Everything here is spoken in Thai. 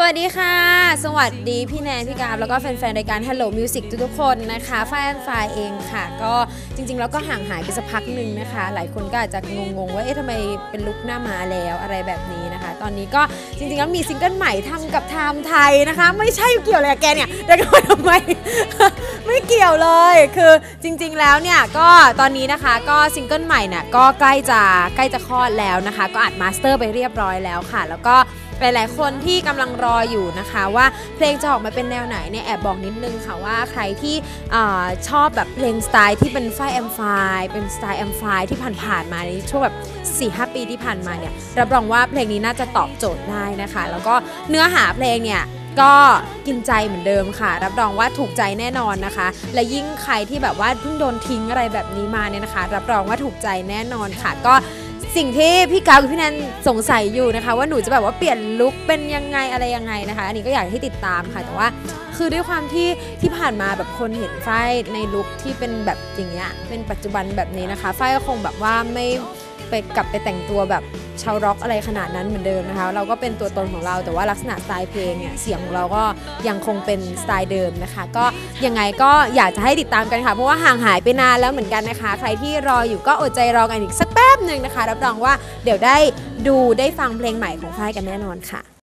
สวัสดีค่ะ สวัสดีพี่แนนพี่กาฟแล้วก็แฟนๆรายการ Hello Music ทุกๆคนนะคะฝ้ายอันฟายเองค่ะ ก็จริงๆแล้วก็ห่างหายไปสักพักหนึ่งนะคะ หลายคนก็อาจจะงงๆว่าเอ๊ะทำไมเป็นลุคหน้ามาแล้วอะไรแบบนี้นะคะ ตอนนี้ก็จริงๆแล้วมีซิงเกิลใหม่ทำกับไทม์ไทยนะคะ ไม่ใช่เกี่ยวอะไรกับแกเนี่ยแต่ก็ทำไมไม่เกี่ยวเลยคือจริงๆแล้วเนี่ยก็ตอนนี้นะคะก็ซิงเกิลใหม่เนี่ยก็ใกล้จะใกล้จะคลอดแล้วนะคะ ก็อัดมาสเตอร์ไปเรียบร้อยแล้วค่ะ แล้วก็ หลายๆ คนที่กำลังรออยู่นะคะว่าเพลงจะออกมาเป็นแนวไหนเนี่ยแอบบอกนิดนึงค่ะว่าใครที่อชอบแบบเพลงสไตล์ที่เป็นไฟแอมไฟเป็นสไตล์แอมไฟที่ผ่านๆมาในช่วงแบบ4-5ปีที่ผ่านมาเนี่ยรับรองว่าเพลงนี้น่าจะตอบโจทย์ได้นะคะ แล้วก็เนื้อหาเพลงเนี่ยก็กินใจเหมือนเดิมค่ะ รับรองว่าถูกใจแน่นอนนะคะ และยิ่งใครที่แบบว่าเพิ่งโดนทิ้งอะไรแบบนี้มาเนี่ยนะคะ รับรองว่าถูกใจแน่นอนค่ะ ก็ สิ่งที่พี่กาวกับพี่แนนสงสัยอยู่นะคะ ว่าหนูจะแบบว่าเปลี่ยนลุคเป็นยังไงอะไรยังไงนะคะ อันนี้ก็อยากให้ติดตามค่ะ แต่ว่าคือด้วยความที่ที่ผ่านมาแบบคนเห็นฝ้ายในลุคที่เป็นแบบอย่างเงี้ยเป็นปัจจุบันแบบนี้นะคะฝ้ายก็คงแบบว่าไม่ ไปกลับไปแต่งตัวแบบชาวร็อกอะไรขนาดนั้นเหมือนเดิมนะคะ เราก็เป็นตัวตนของเราแต่ว่าลักษณะสไตล์เพลงเนี่ยเสียงของเราก็ยังคงเป็นสไตล์เดิมนะคะ ก็ยังไงก็อยากจะให้ติดตามกันค่ะ เพราะว่าห่างหายไปนานแล้วเหมือนกันนะคะ ใครที่รออยู่ก็อดใจรอกันอีกสักแป๊บหนึ่งนะคะ รับรองว่าเดี๋ยวได้ดูได้ฟังเพลงใหม่ของฝ้ายกันแน่นอนค่ะ